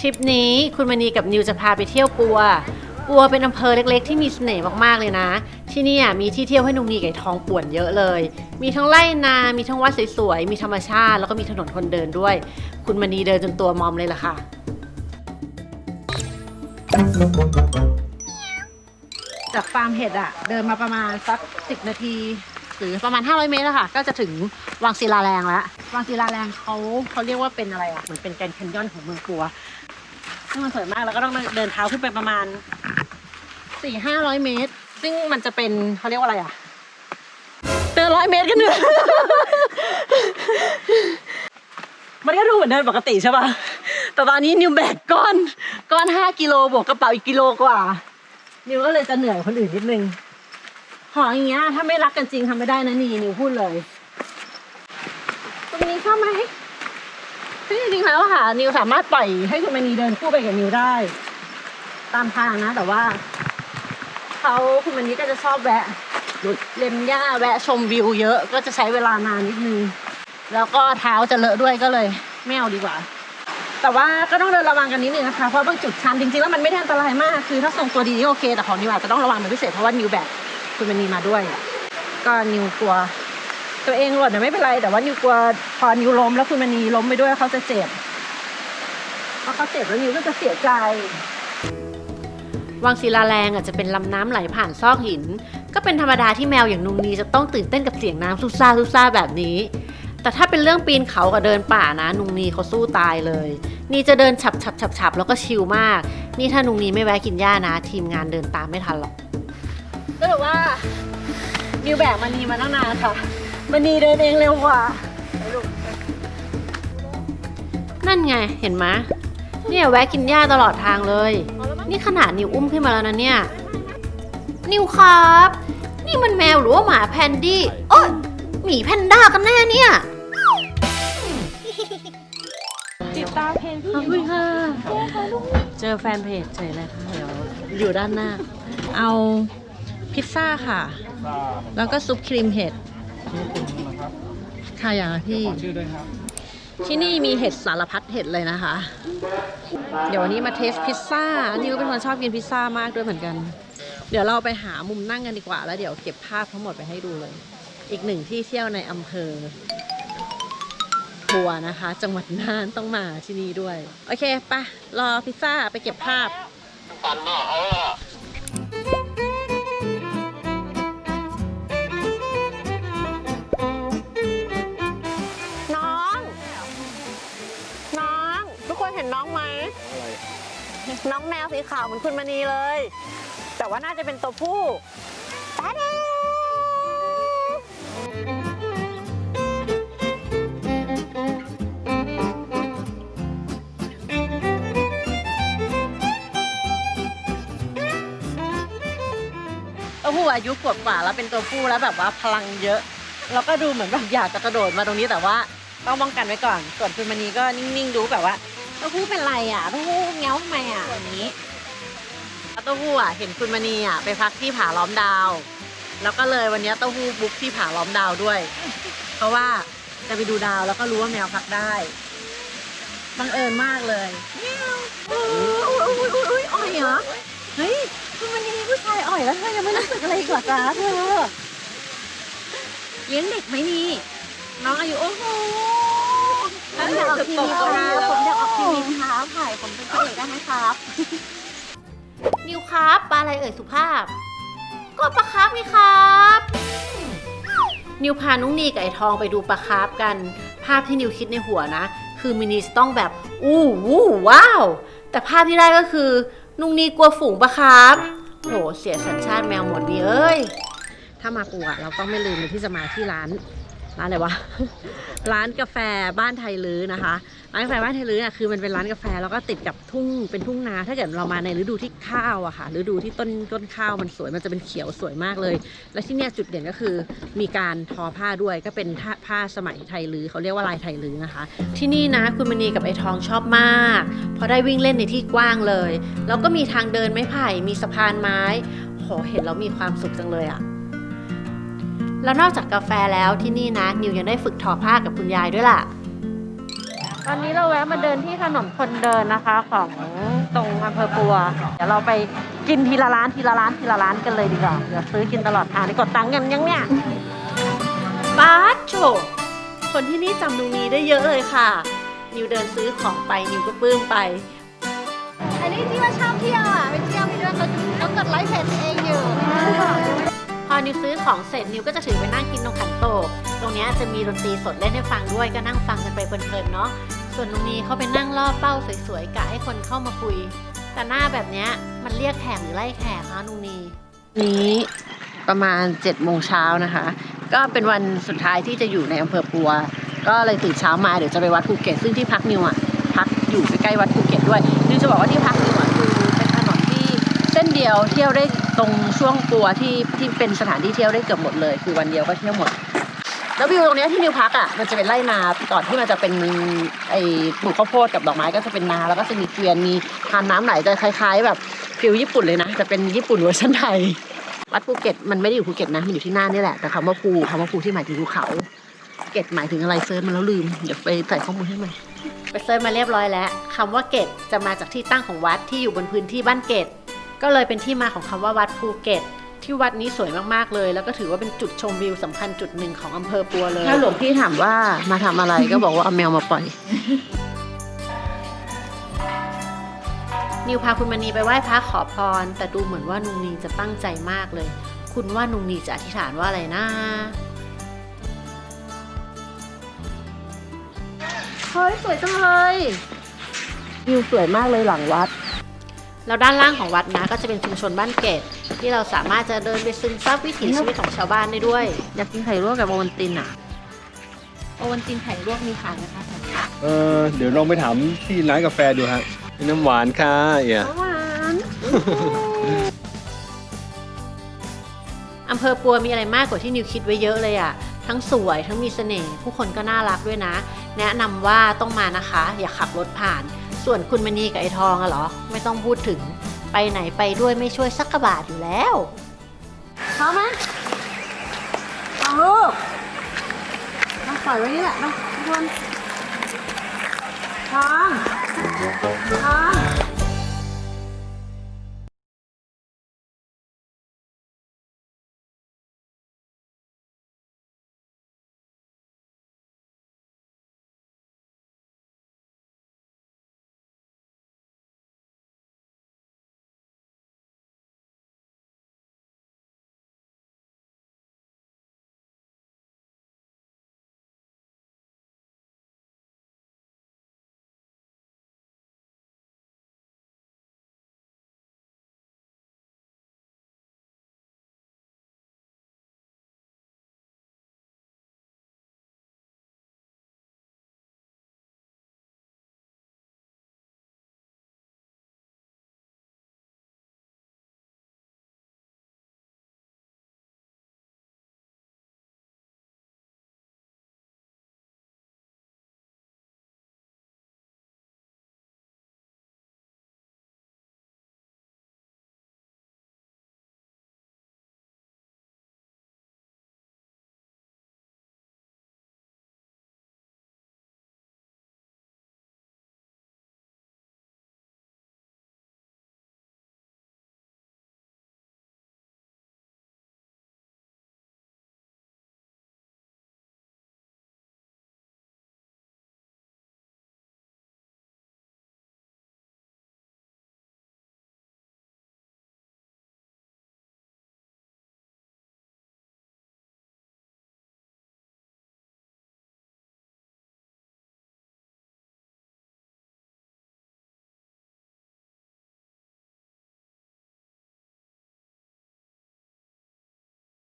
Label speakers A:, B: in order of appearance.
A: ทริปนี้คุณมณีกับนิวจะพาไปเที่ยวปัว ปัวเป็นอำเภอเล็กๆ ที่มีเสน่ห์มากๆเลยนะ ที่นี่มีที่เที่ยวให้หนุ่งนีไก่ทองป่วนเยอะเลย มีทั้งไร่นา มีทั้งวัดสวยๆ มีธรรมชาติ แล้วก็มีถนนคนเดินด้วย คุณมณีเดินจนตัวมอมเลยล่ะค่ะ จากฟาร์มเห็ดอะเดินมาประมาณสักสิบนาที หรือประมาณ 500 เมตรอะค่ะ ก็จะถึงวังศิลาแรงแล้ววังศิลาแรงเขาเขาเรียกว่าเป็นอะไรอะเหมือนเป็นแกรนด์แคนยอนของเมืองปัว ซึ่งมันสวยมากแล้วก็ต้องเดินเท้าขึ้นไปประมาณสี่ห้าร้อยเมตร ซึ่งมันจะเป็นเขาเรียกว่าอะไรอะเดินร้อยเมตรกันเนื่อยมันก็ดูเหมือนเดินปกติใช่ป่ะ แต่ตอนนี้นิวแบกก้อนก้อนห้ากิโลบวกกระเป๋าอีกกิโลกว่า นิวก็เลยจะเหนื่อยคนอื่นนิดนึงของอย่างเงี้ยถ้าไม่รักกันจริงทำไม่ได้นะนี่นิวพูดเลย ตรงนี้ชอบไหม ซึ่งจริงๆแล้วค่ะนิวสามารถปล่อยให้คุณมณีเดินคู่ไปกับนิวได้ ตามทางนะ แต่ว่าเขาคุณมณีก็จะชอบแวะเล็มหญ้าแวะชมวิวเยอะก็จะใช้เวลานานนิดนึง แล้วก็เท้าจะเลอะด้วยก็เลยไม่เอาดีกว่า แต่ว่าก็ต้องเดินระวังกันนิดนึงนะคะเพราะบางจุดชันจริงๆแล้วมันไม่ได้อันตรายมากคือถ้าทรงตัวดีนี่โอเค แต่ของนิวอาจจะต้องระวังเป็นพิเศษเพราะว่านิวแบกคุณมันนีมาด้วย ก็นิวกลัว ตัวเองหล่นนะไม่เป็นไร แต่ว่านิวกลัวพอนิวล้มแล้วคุณมันนีล้มไปด้วยเขาจะเจ็บเพราะเขาเจ็บแล้วนิวก็จะเสียใจ วังศิลาแรงอะจะเป็นลำน้ำไหลผ่านซอกหิน ก็เป็นธรรมดาที่แมวอย่างนุงนีจะต้องตื่นเต้นกับเสียงน้ำซุซ่าซุซ่าแบบนี้ แต่ถ้าเป็นเรื่องปีนเขากับเดินป่านะนุงนีเขาสู้ตายเลย นี่จะเดินฉับฉับฉับฉับแล้วก็ชิลมาก นี่ถ้านุงนีไม่แวะกินหญ้านะ ทีมงานเดินตามไม่ทันหรอกก็ถือว่านิวแบกมันนีมาตั้งนานค่ะ มันนีเดินเองเร็วกว่าไปลูกนั่นไงเห็นไหมยเนี่ยแวะกินหญ้าตลอดทางเลย นี่ขนาดนิวอุ้มขึ้นมาแล้วนะเนี่ย นิวครับ นี่มันแมวหรือว่าหมาแพนดี้โอ้ยหมีแพนด้ากันแน่เนี่ย
B: ติดตามเพจพี่
A: ขอบคุณค่ะ เจอแฟนเพจเฉยเลยค่ะเดี๋ยวอยู่ด้านหน้า เอาพิซซ่าค่ะ แล้วก็ซุปครีมเห็ด
C: ชื่อคุณนะครับ
A: ค่ะอย่างละพี่
C: ขอชื่อด้วยครับ
A: ที่นี่มีเห็ดสารพัดเห็ดเลยนะคะ เดี๋ยววันนี้มาเทสพิซซ่านิวเป็นคนชอบกินพิซซ่ามากด้วยเหมือนกัน เดี๋ยวเราไปหามุมนั่งกันดีกว่า แล้วเดี๋ยวเก็บภาพทั้งหมดไปให้ดูเลย อีกหนึ่งที่เที่ยวในอำเภอบัวนะคะ จังหวัดน่านต้องมาที่นี่ด้วย โอเคไปะรอพิซซ่าไปเก็บภาพน้ องแมวสีขาวเหมือนคุณมณีเลย แต่ว่าน่าจะเป็นตัวผู้ตาเดตัวผู้อายุขวบกว่าแล้วเป็นตัวผู้แล้วแบบว่าพลังเยอะ แล้วก็ดูเหมือนแบบอยากจะกระโดดมาตรงนี้แต่ว่าต้องป้องกันไว้ก่อน ส่วนคุณมณีก็นิ่งๆดูแบบว่า เต้าหู้เป็นไรอะเต้าหู้เงี้ยวทำไมอะอย่างนี้เต้าหู้อะเห็นคุณมณีอะไปพักที่ผาล้อมดาว แล้วก็เลยวันนี้เต้าหู้บุ๊กที่ผาล้อมดาวด้วย เพราะว่าจะไปดูดาวแล้วก็รู้ว่าแมวพักได้บังเอิญมากเลยโอ้ยโอ้ยอ้ยโอ้ยอ่อยเหรอเฮ้ยคุณมณีมีผู้ชายอ่อยแล้วเธอยังไม่รู้สึกอะไรอีกเหรอจ๊ะเธอเลี้ยงเด็กไหมนี่น้องอายุโอ้โห
B: ผมอยากออกทีวีครับผมอยากออกทีวีครับถ่ายผมเป็นพระเอกได้ไหมครับ
A: นิวครับปลาอะไรเอ่ยสุภาพ ก็ปลาคาร์ฟไงครับ นิวพานุ้งนีกับไอทองไปดูปลาคาร์ฟกัน ภาพที่นิวคิดในหัวนะ คือมินิสต้องแบบ อู้วู้ว้าว แต่ภาพที่ได้ก็คือ นุ้งนีกลัวฝูงปลาคาร์ฟโหเสียสัญชาติแมวหมดดีเอ้ย ถ้ามาปัวเราต้องไม่ลืมเลยที่จะมาที่ร้าน ร้านอะไรวะ ร้านกาแฟบ้านไทยลื้อนะคะ ร้านกาแฟบ้านไทยลื้อเนี่ยคือมันเป็นร้านกาแฟแล้วก็ติดกับทุ่งเป็นทุ่งนา ถ้าเกิดเรามาในฤดูที่ข้าวอะค่ะ ฤดูที่ต้นต้นข้าวมันสวย มันจะเป็นเขียวสวยมากเลย และที่เนี่ยจุดเด่นก็คือมีการทอผ้าด้วย ก็เป็นผ้าผ้าสมัยไทยลื้อเขาเรียกว่าลายไทยลื้อนะคะ ที่นี่นะคุณมณีกับไอทองชอบมาก เพราะได้วิ่งเล่นในที่กว้างเลย แล้วก็มีทางเดินไม้ไผ่ มีสะพานไม้โหเห็นแล้วมีความสุขจังเลยอะ แล้วนอกจากกาแฟแล้วที่นี่นะ นิวยังได้ฝึกทอผ้ากับคุณยายด้วยล่ะไปตอนนี้เราแวะมาเดินที่ถนนคนเดินนะคะของตรงอำเภอปัว เดี๋ยวเราไปกินทีละร้านทีละร้านทีละร้านกันเลยดีกว่าเดี๋ยวซื้อกินตลอดทางนี่กดตังค์กันยังเนี่ยบาสโชคนที่นี่จำนูนี้ได้เยอะเลยค่ะ นิวเดินซื้อของไปนิวก็ปลื้มไป
B: อันนี้ที่ว่าชอบเที่ยวอะไปเที่ยวไปด้วยเขาเขากดไลค์เพจตัวเองอยู่
A: พอ นิวซื้อของเสร็จนิวก็จะถือไปนั่งกินตรงขันโตก ตรงนี้จะมีดนตรีสดเล่นให้ฟังด้วยก็นั่งฟังกันไปเพลินๆเนาะ ส่วนตรงนี้เขาไปนั่งล่อเป้าสวยๆกะให้คนเข้ามาคุย แต่หน้าแบบเนี้ยมันเรียกแขกหรือไล่แขกคะนุงนีนี้ประมาณ7จ็ดโมงเช้านะคะ ก็เป็นวันสุดท้ายที่จะอยู่ในอำเภอปัว ก็เลยตื่นเช้ามาเดี๋ยวจะไปวัดภูเก็ตซึ่งที่พักนิวอะพักอยู่ใกล้ๆวัดภูเก็ตด้วยนิวจะบอกว่าที่พักนิวอะคือเป็นถนนที่เส้นเดียวเที่ยวได้ ตรงช่วงปัวที่ที่เป็นสถานที่เที่ยวได้เกือบหมดเลย คือวันเดียวก็เที่ยวหมด แล้ววิวตรงเนี้ยที่นิวพักอะมันจะเป็นไร่นาก่อนที่มันจะเป็นไอ้ปลูกข้าวโพดกับดอกไม้ก็จะเป็นนาแล้วก็จะมีเกวียนมีทานน้ำไหลจะคล้าย ๆ แบบฟิลญี่ปุ่นเลยนะจะเป็นญี่ปุ่นเวอร์ชันไทยวัดภูเก็ตมันไม่ได้อยู่ภูเก็ตนะมันอยู่ที่น่านนี่แหละแต่คำว่าภูคำว่าภูที่หมายถึงภูเขาเก็ตหมายถึงอะไรเซิร์ชมาแล้วลืมเดี๋ยวไปใส่ข้อมูลให้ใหม่ไปเซิร์ชมาเรียบร้อยแล้วคำว่าเก็ตจะมาจากที่ตั้งของวัดที่อยู่บนพื้นที่บ้านเก็ต ก็เลยเป็นที่มาของคำว่าวัดภูเก็ต ที่วัดนี้สวยมากๆเลย แล้วก็ถือว่าเป็นจุดชมวิวสำคัญจุดหนึ่งของอำเภอปัวเลย ถ้าหลวงพี่ถามว่ามาทำอะไรก็บอกว่าเอาแมวมาปล่อย นิวพาคุณมณีไปไหว้พระขอพร แต่ดูเหมือนว่านุงนีจะตั้งใจมากเลย คุณว่านุงนีจะอธิษฐานว่าอะไรนะ เฮ้ย สวยจังเลยวิวสวยมากเลยหลังวัด แล้วด้านล่างของวัดนะก็จะเป็นชุมชนบ้านเกตที่เราสามารถจะเดินไปซึมซับวิถีชีวิตของชาวบ้านได้ด้วย อยากกินไข่ลวกกับโอวันตินอะโอวันตินไข่ลวกมีขายนะคะ
D: เออเดี๋ยวลองไปถามที่ร้านกาแฟดูฮะเป็นน้ำหวานค่ะเอี่ย
A: หวานอำเภอปัวมีอะไรมากกว่าที่นิวคิดไว้เยอะเลยอะทั้งสวยทั้งมีเสน่ห์ผู้คนก็น่ารักด้วยนะ แนะนำว่าต้องมานะคะ อย่าขับรถผ่าน ส่วนคุณมณีกับไอทองอะเหรอ ไม่ต้องพูดถึงไปไหนไปด้วยไม่ช่วยสักกระบาทอยู่แล้วพร้อมไหมทองลูกมาปล่อยไว้นี่แหละมาทุกคนทองท